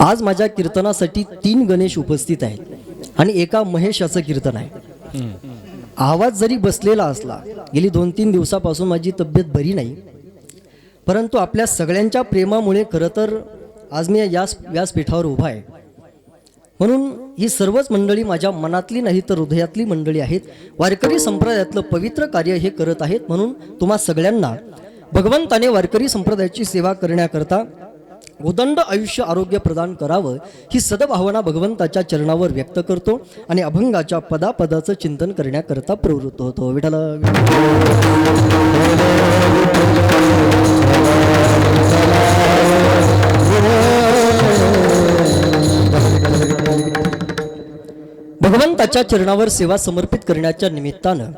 आज माझ्या कीर्तनासाठी तीन गणेश उपस्थित आहेत आणि एका महेशाचं कीर्तन आहे. आवाज जरी बसलेला असला गेली दोन तीन दिवसापासून माझी तब्येत बरी नाही. परंतु आपल्या सगळ्यांच्या प्रेमामुळे खरं तर आज मी या व्यासपीठावर उभा आहे. म्हणून ही सर्वच मंडळी माझ्या मनातली नाही तर हृदयातली मंडळी आहेत. वारकरी संप्रदायातलं पवित्र कार्य हे करत आहेत. म्हणून तुम्हा सगळ्यांना भगवंताने वारकरी संप्रदायाची सेवा करण्याकरता उदंड आयुष्य आरोग्य प्रदान करावं ही सदभावना भगवंताच्या चरणावर व्यक्त करतो आणि अभंगाच्या पदापदाचं चिंतन करण्याकरता प्रवृत्त होतो. विठाला भगवंताच्या चरणावर सेवा समर्पित करण्याच्या निमित्तानं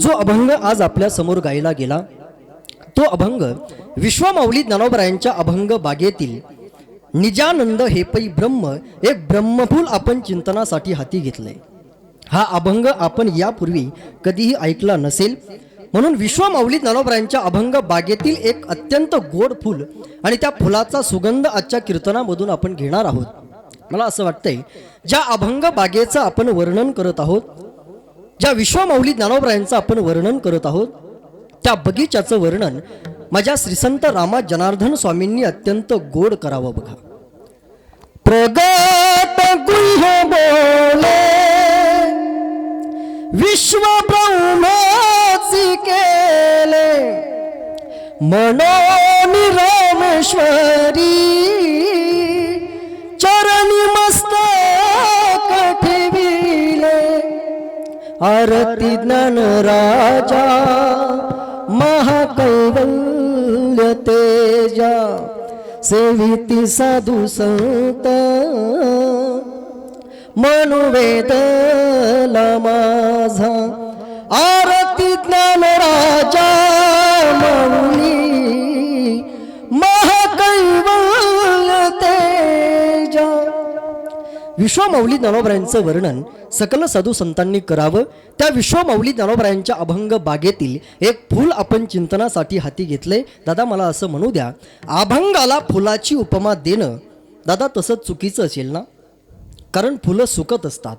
जो अभंग आज आपल्यासमोर गायला गेला तो अभंग विश्वमौली ज्ञानोबरायांच्या अभंग बागेतील निजानंद हे पै ब्रह्म एक ब्रह्मफूल आपण चिंतनासाठी हाती घेतलंय. हा अभंग आपण यापूर्वी कधीही ऐकला नसेल म्हणून विश्वमाऊली ज्ञानोबरायांच्या अभंग बागेतील एक अत्यंत गोड फूल आणि त्या फुलाचा सुगंध आजच्या कीर्तनामधून आपण घेणार आहोत. मला असं वाटतंय ज्या अभंग बागेचं आपण वर्णन करत आहोत ज्या विश्वमाऊली ज्ञानोबरायांचं आपण वर्णन करत आहोत त्या बगीच्याचं वर्णन माझ्या श्रीसंत रामा जनार्दन स्वामींनी अत्यंत गोड करावं बघा. प्रगत गुह बोले विश्व ब्रह्माची केले मनोन रामेश्वरी चरणी मस्तक ठेविले आरती ज्ञान राजा महाकैवल्य तेजा सेविती साधू संत। मनुवेदला माझा। आरती ज्ञान राजा मौली विश्वमौली ज्ञानोबरायांचं वर्णन सकल साधू संतांनी करावं. त्या विश्वमौली ज्ञानोबरायांच्या अभंग बागेतील एक फूल आपण चिंतनासाठी हाती घेतले दादा मला असं म्हणू द्या. अभंगाला फुलाची उपमा देणं दादा तसं चुकीचं असेल ना? कारण फुलं सुकत असतात.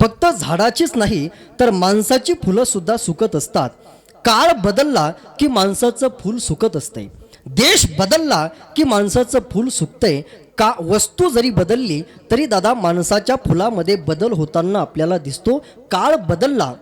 फक्त झाडाचीच नाही तर माणसाची फुलं सुद्धा सुकत असतात. काळ बदलला की माणसाचं फूल सुकत असते देश बदलला की माणसाचं फूल सुकतंय. का वस्तू जरी बदलली तरी दादा माणसाच्या फुलामध्ये बदल होताना आपल्याला दिसतो. काळ बदलला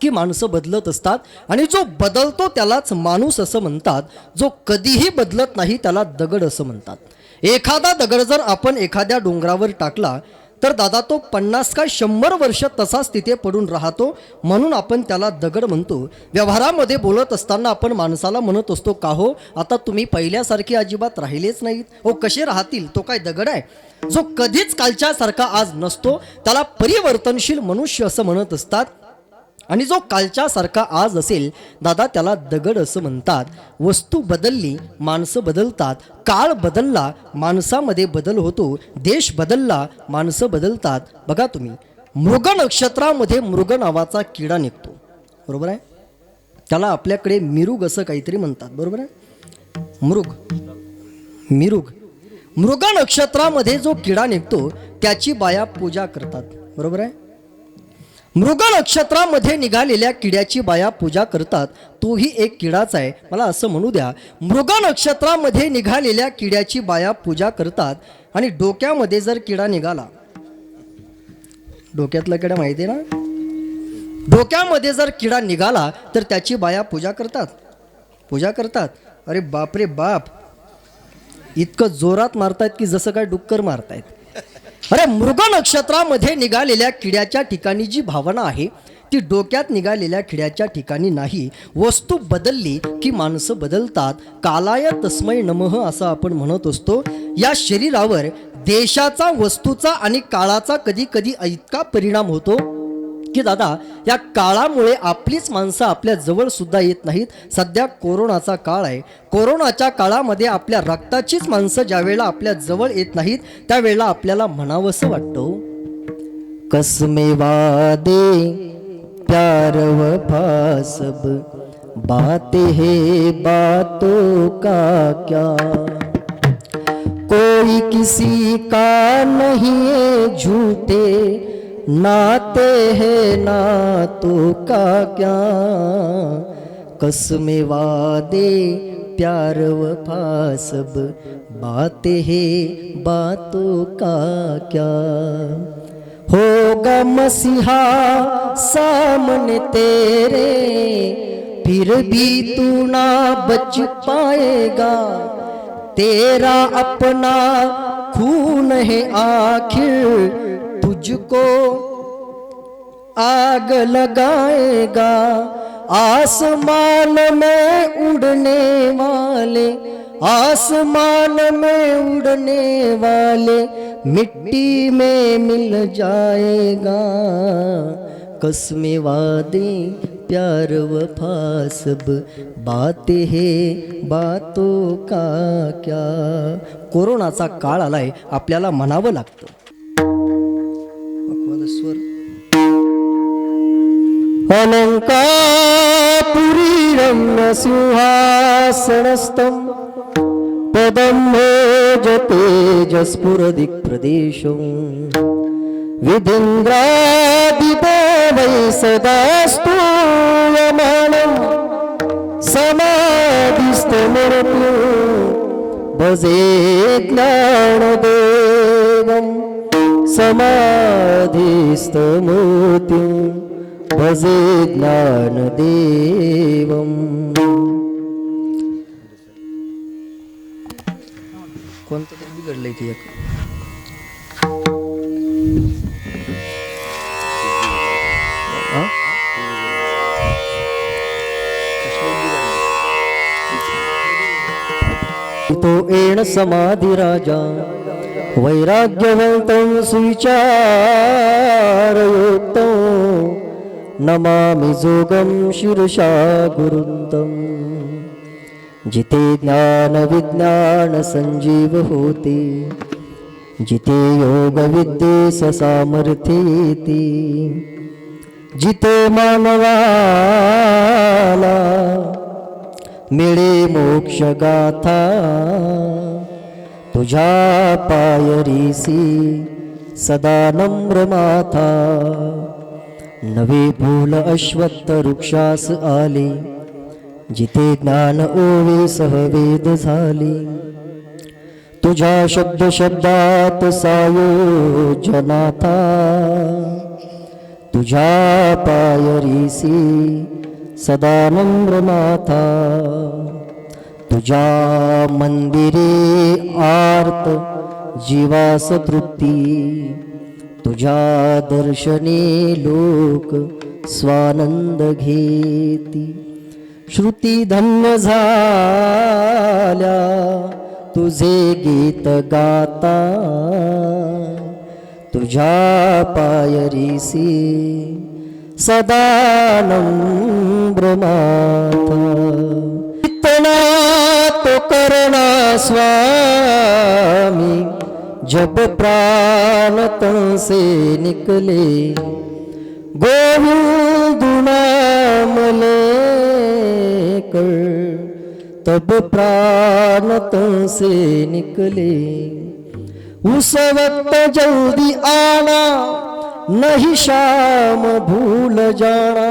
की माणसं बदलत असतात आणि जो बदलतो त्यालाच माणूस असं म्हणतात. जो कधीही बदलत नाही त्याला दगड असं म्हणतात. एखादा दगड जर आपण एखाद्या डोंगरावर टाकला तर दादा तो पन्नास का शंभर वर्ष तसाच तिथे पडून राहतो म्हणून आपण त्याला दगड म्हणतो. व्यवहारामध्ये बोलत असताना आपण माणसाला म्हणत असतो का हो आता तुम्ही पहिल्यासारखे अजिबात राहिलेच नाहीत. हो कसे राहतील? तो काय दगड आहे? जो कधीच कालच्यासारखा आज नसतो त्याला परिवर्तनशील मनुष्य असं म्हणत असतात आणि जो कालच्यासारखा आज असेल दादा त्याला दगड असं म्हणतात. वस्तू बदलली माणसं बदलतात. काळ बदलला माणसामध्ये बदल होतो. देश बदलला माणसं बदलतात. बघा तुम्ही मृग नक्षत्रामध्ये मृग नावाचा किडा निघतो. बरोबर आहे? त्याला आपल्याकडे मिरुग असं काहीतरी म्हणतात. बरोबर आहे? मृग. मिरुग. मृग नक्षत्रामध्ये जो किडा निघतो त्याची बाया पूजा करतात. बरोबर आहे? मृग नक्षत्रामध्ये निघालेल्या किड्याची बाया पूजा करतात. तोही एक किडाच आहे. मला असं म्हणू द्या. मृग नक्षत्रामध्ये निघालेल्या किड्याची बाया पूजा करतात आणि डोक्यामध्ये जर किडा निघाला डोक्यातला किडा माहिती आहे ना? डोक्यामध्ये जर किडा निघाला तर त्याची बाया पूजा करतात. पूजा करतात. अरे बाप रे बाप. इतकं जोरात मारतायत की जसं काय डुक्कर मारतायत. अरे मृग नक्षत्रामध्ये निघालेल्या किड्याच्या ठिकाणी जी भावना आहे ती डोक्यात निघालेल्या खिड्याच्या ठिकाणी नाही. वस्तू बदलली की माणसं बदलतात. कालाय तस्मय नमः असं आपण म्हणत असतो. या शरीरावर देशाचा वस्तूचा आणि काळाचा कधी कधी इतका परिणाम होतो. की दादा या काळामुळे आपलीच माणसं आपल्या जवळ सुद्धा येत नाहीत. सध्या कोरोनाचा काळ आहे. कोरोनाच्या काळामध्ये आपल्या रक्ताचीच माणसं ज्यावेळेला आपल्या जवळ येत नाहीत त्यावेळेला आपल्याला म्हणावंसं वाटतो हो. कसमे वादे प्यार वफा सब बातें है बातों का क्या? कोई किसी का नहीं है झूठे नाते हैं तो का क्या? कसमें वादे, प्यार वफा, सब बातें हैं, बातों का क्या? होगा मसीहा सामने तेरे, फिर भी तू ना बच पाएगा। तेरा अपना खून है आखिर तुझको आग लगाएगा। आसमान में उड़ने वाले आसमान में उड़ने वाले मिट्टी में मिल जाएगा। कसमे वादे प्यार वफा सब बात है बातों का क्या? कोरोनाचा काळ आलाय आपल्याला म्हणावं लागतं. अलङ्कापुरी सिंहासनस्थं पदं तेजस्फुरदिक्प्रदेशं विधिन्द्रादिदेवै सदा स्तूयमानं समाधिस्तमरतु भजे ज्ञानदेवं समाधिस्थमूर्तिम्। भजे ज्ञानदेवम् कोणतं तरी बिघडलंय ते एक. तो एण समाधी राजा वैराग्यवन्तं सुविचारयुक्तं नमामि जोगं शिरुषा गुरुन्तम् जिथे ज्ञान होते जिथे योग विद्येस जिथे मानवाला मिळे मोक्ष गाथा तुझ्या पायरीसी सदा नम्र माथा। नवे फूल अश्वत्थ वृक्षास आले. जिथे ज्ञान ओवे सहवेद झाले. तुझ्या शब्द शब्दात सायोजनाथा तुझ्या पायरीसी सदा नम्रनाथा तुझ्या मंदिरे आर्त जीवास तृप्ती तुझ्या दर्शने लोक स्वानंद घेती. श्रुती धन्य झाल्या तुझे गीत गाता. तुझ्या पायरीसी सदा इतना तो करणा स्वामी जब प्राण तन से निकले गोविंद नाम लेकर तब प्राण तन से निकले। उस वक्त जल्दी आना नहीं शाम भूल जाना।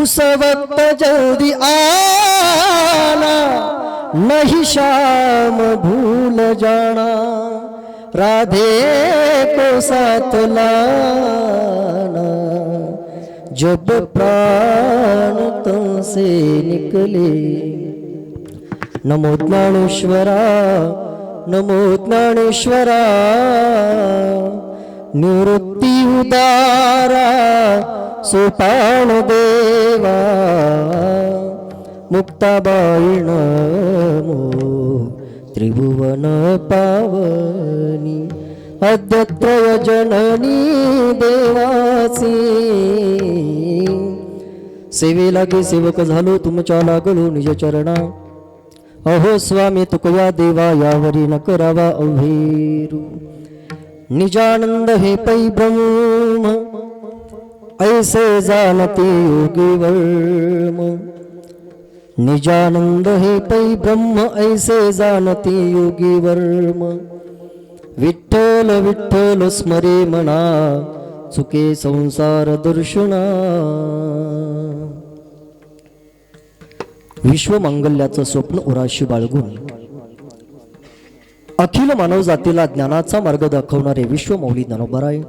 उस वक्त जल्दी आना नहीं श्याम भूल जाना राधे को साथ लाना। जब प्राण तुमसे निकले। नमो ज्ञानेश्वरा नमो ज्ञानेश्वरा। निवृत्ति उदारा सोपान देवा। मुक्ताबाई मो त्रिभुवन पावनी अद्यत्रय जननी देवासी. सेवेलागे सेवक झालो तुमच्या लागलो निज चरणा. अहो स्वामी तुकया देवा यावरी न करावा अभेरू निजानंद हे पै ब्रह्म ऐसे जाणते योगी वर्म. निजानंद हे पै ब्रह्म ऐसे जाणते योगी वर्म. विठ्ठल विठ्ठल स्मरे म्हणा चुके संसार दर्शना. विश्वमांगल्याचं स्वप्न उराशी बाळगून अखिल मानव जातीला ज्ञानाचा मार्ग दाखवणारे विश्वमौली ज्ञानोबराय.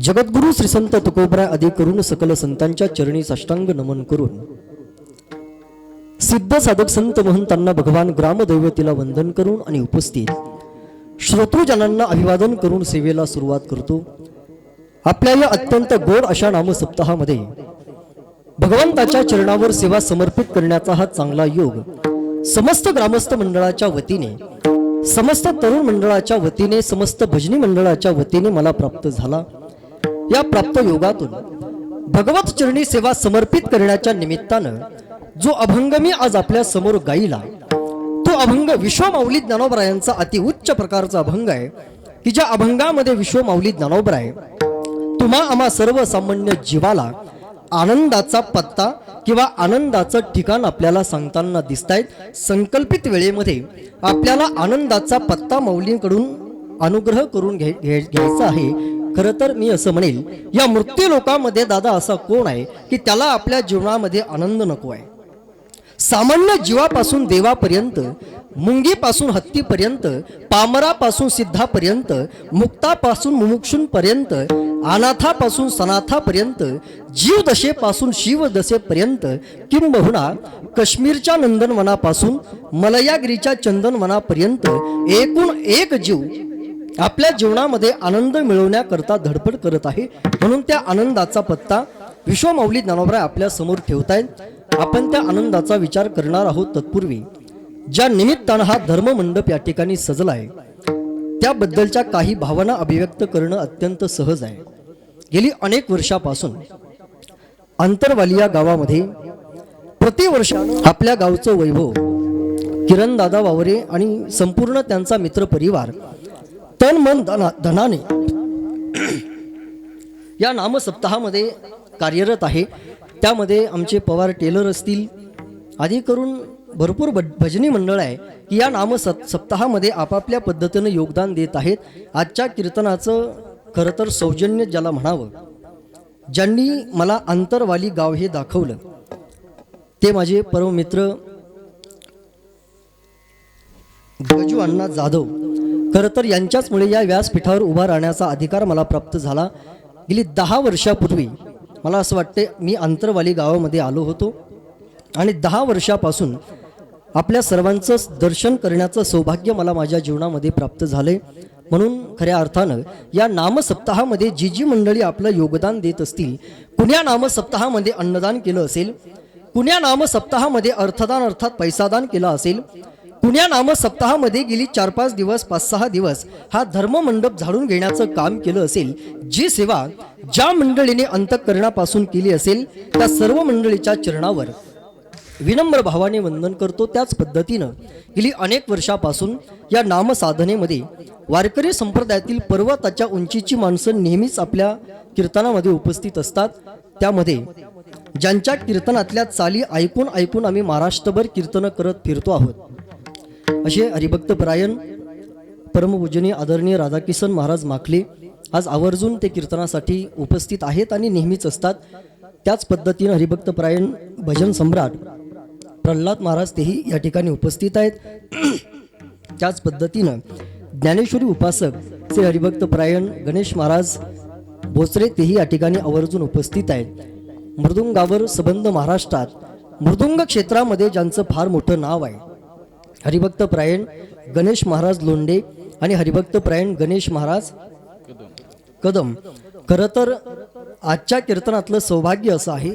जगद्गुरु श्री संत तुकोबराय आदी करून सकल संतांच्या चरणी साष्टांग नमन करून सिद्ध साधक संत महंतांना भगवान ग्रामदैवतीला वंदन करून आणि उपस्थित. श्रोतृजनांना अभिवादन करून सेवेला सुरुवात करतो. आपल्या या अत्यंत गोड अशा नाम सप्ताहामध्ये भगवंताच्या चरणावर सेवा समर्पित करण्याचा हा चांगला योग समस्त ग्रामस्थ मंडळाच्या वतीने समस्त तरुण मंडळाच्या वतीने समस्त भजनी मंडळाच्या वतीने मला प्राप्त झाला. या प्राप्त योगातून भगवत चरणी सेवा समर्पित करण्याच्या निमित्तानं जो अभंग मी आज आपल्यासमोर गाईला तो अभंग विश्वमाऊली ज्ञानोबरायांचा अतिउच्च प्रकारचा अभंग आहे. की ज्या अभंगामध्ये विश्वमाऊली ज्ञानोबराय तुम्हा आम्हा सर्वसामान्य जीवाला आनंदाचा पत्ता किंवा आनंदाचं ठिकाण आपल्याला सांगताना दिसतायत संकल्पित वेळेमध्ये आपल्याला आनंदाचा पत्ता माऊलींकडून अनुग्रह करून घे घे- घ्यायचा आहे. खरं तर मी असं म्हणेल या मृत्यू लोकामध्ये दादा असा कोण आहे की त्याला आपल्या जीवनामध्ये आनंद नको आहे? सामान्य जीवापासून देवापर्यंत मुंगीपासून हत्तीपर्यंत पामरापासून सिद्धापर्यंत मुक्तापासून मुमुक्षूंपर्यंत अनाथापासून सनाथापर्यंत जीवदशेपासून शिवदशेपर्यंत किंबहुना काश्मीरच्या नंदनवनापासून मलयागिरीच्या चंदनवनापर्यंत एकूण एक जीव आपल्या जीवनामध्ये आनंद मिळवण्याकरता धडपड करत आहे. म्हणून त्या आनंदाचा पत्ता विश्वमौली ज्ञानोबराय आपल्यासमोर ठेवतायत. आपण त्या आनंदाचा विचार करणार आहोत तत्पूर्वी ज्या निमित्तानं हा धर्ममंडप या ठिकाणी सजला आहे त्याबद्दलच्या काही भावना अभिव्यक्त करणं अत्यंत सहज आहे. गेली अनेक वर्षापासून अंतरवाली या गावामध्ये प्रतिवर्ष आपल्या गावचं वैभव किरणदादा वावरे आणि संपूर्ण त्यांचा मित्रपरिवार तन मन धना धनाने या नामसप्ताहामध्ये कार्यरत आहे. त्यामध्ये आमचे पवार टेलर असतील आधी करून भरपूर भज भजनी मंडळ आहे की या नाम सप सप्ताहामध्ये आपापल्या पद्धतीनं योगदान देत आहेत. आजच्या कीर्तनाचं खरं तर सौजन्य ज्याला म्हणावं ज्यांनी मला अंतरवाली गाव हे दाखवलं ते माझे परममित्र गजू अण्णा जाधव. खरं तर यांच्याचमुळे या व्यासपीठावर उभा राहण्याचा अधिकार मला प्राप्त झाला. गेली दहा वर्षापूर्वी मला असं वाटते मी अंतरवाली गावामध्ये आलो होतो आणि दहा वर्षापासून आपल्या सर्वांचं दर्शन करण्याचं सौभाग्य मला माझ्या जीवनामध्ये प्राप्त झाले म्हणून खऱ्या अर्थानं या नामसप्ताहामध्ये जी जी मंडळी आपलं योगदान देत असतील कुण्या नामसप्ताहामध्ये अन्नदान केलं असेल कुण्या नामसप्ताहामध्ये अर्थदान अर्थात पैसादान केलं असेल पुण्या नामसप्ताहामध्ये गेली चार पाच दिवस पाच सहा दिवस हा धर्ममंडप झाडून घेण्याचं काम केलं असेल जी सेवा ज्या मंडळीने अंतःकरणापासून केली असेल त्या सर्व मंडळीच्या चरणावर. विनम्र भावाने वंदन करतो त्याच पद्धतीनं. गेली अनेक वर्षापासून या नामसाधनेमध्ये वारकरी संप्रदायातील पर्वताच्या उंचीची माणसं नेहमीच आपल्या कीर्तनामध्ये उपस्थित असतात. त्यामध्ये ज्यांच्या कीर्तनातल्या चाली ऐकून ऐकून आम्ही महाराष्ट्रभर कीर्तनं करत फिरतो आहोत. असे हरिभक्त परायण परमपूजनीय आदरणीय राधाकिसन महाराज माखले आज आवर्जून ते कीर्तनासाठी उपस्थित आहेत आणि नेहमीच असतात. त्याच पद्धतीनं हरिभक्त परायण भजन सम्राट प्रल्हाद महाराज तेही या ठिकाणी उपस्थित आहेत. त्याच पद्धतीनं ज्ञानेश्वरी उपासक श्री हरिभक्त परायण गणेश महाराज भोसरे तेही या ठिकाणी आवर्जून उपस्थित आहेत. मृदुंगावर सबंध महाराष्ट्रात मृदुंग क्षेत्रामध्ये ज्यांचं फार मोठं नाव आहे हरिभक्त प्रायण गणेश महाराज लोंडे आणि हरिभक्त प्रायण गणेश महाराज कदम. खर तर आजच्या कीर्तनातलं सौभाग्य असं आहे.